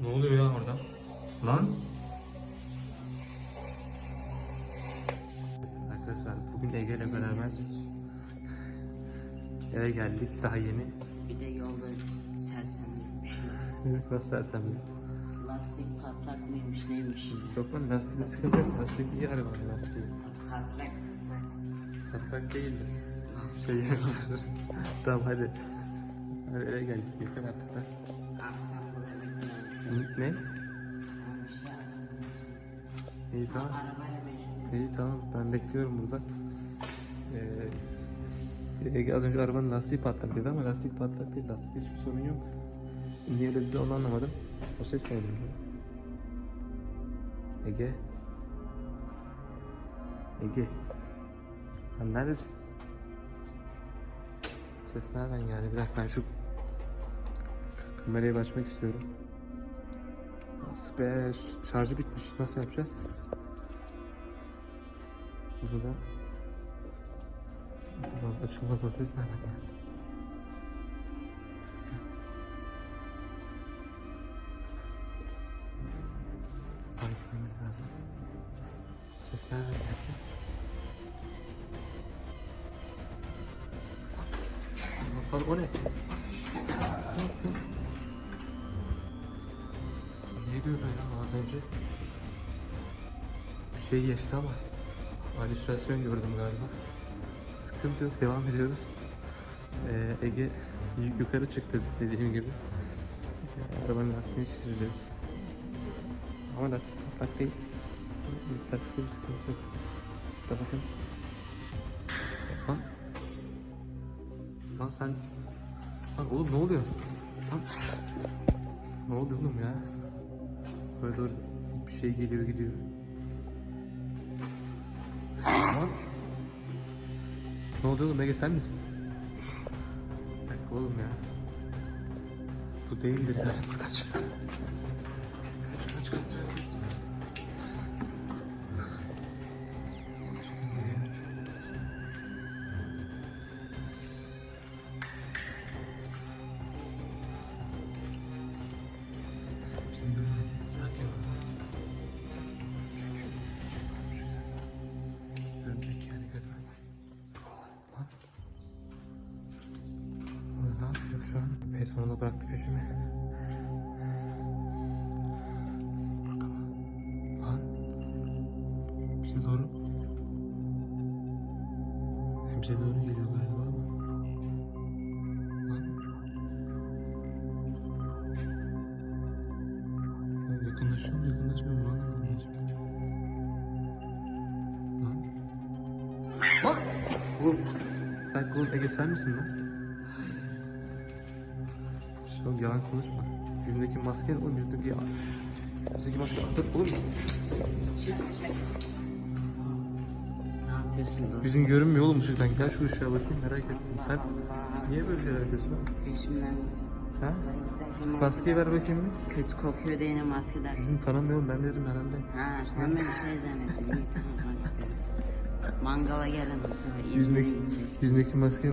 Ne oluyor ya orada? Lan? Arkadaşlar bugün Ege ile beraber eve geldik daha yeni. Bir de yolda sersemlik şey. Nasıl dersem ya. Lastik patlak mıymış neymiş. Yok lan lastikte sıkıntı yok. Lastik iyi araba lastiği. Patlak. Patlak değildir. Şey tamam hadi. Hadi eve geldik yeter artık lan. Aslan burada bekliyorum. Ne? İyi tamam. İyi tamam ben bekliyorum burada. Ee, Ege az önce arabanın lastiği patlak dedi ama lastik patlak değil. Lastikte hiçbir sorun yok. Niye dedi onu anlamadım. O ses neydi? Ege. Ege. Lan neredesin? Ses nereden geldi? Bir dakika ben şu kamerayı açmak istiyorum. Asbe şarjı bitmiş. Nasıl yapacağız? Burada Burada açılma prosesi nereden geldi? Etmemiz lazım. Ses nereden geldi? Bakalım o ne? Niye böyle az önce? Bir şey geçti ama halüsinasyon gördüm galiba. Sıkıntı yok devam ediyoruz. Ee, Ege yukarı çıktı dediğim gibi. Ee, Arabanın lastiğini çizeceğiz. Ama lastik patlak değil. Lastikte bir sıkıntı yok. Da bakın. Lan. Lan sen. Lan oğlum ne oluyor? Lan. Ne oluyor oğlum ya? Böyle doğru bir şey geliyor gidiyor. Ne oluyor oğlum Ege sen misin? Dakika oğlum ya. Bu değildir ya. Kaç. Kaç kaç kaç. Sonunda bıraktı peşimi. Burada mı? Lan. Bize doğru. Bize doğru geliyor galiba ama. Lan. Ya Yakınlaşıyor mu yakınlaşmıyor mu? Hiç. Lan. Lan. Oğlum. Sen oğlum Ege sen misin lan? Oğlum yalan konuşma. Yüzündeki maske oğlum yüzündeki Yüzündeki maske. Ne yapıyorsun dostum? Yüzün görünmüyor oğlum ışıktan. Gel şu ışığa bakayım merak ettim. Sen niye böyle şeyler yapıyorsun? Peşimden. Ha? Maskeyi ver bakayım bir. Kötü kokuyor diye yine maske dersin. Yüzünü tanımıyorum ben dedim herhalde. Ha sen beni şey zannettin. İyi tamam hadi. Mangala gel anasını. Yüzündeki, yüzündeki maske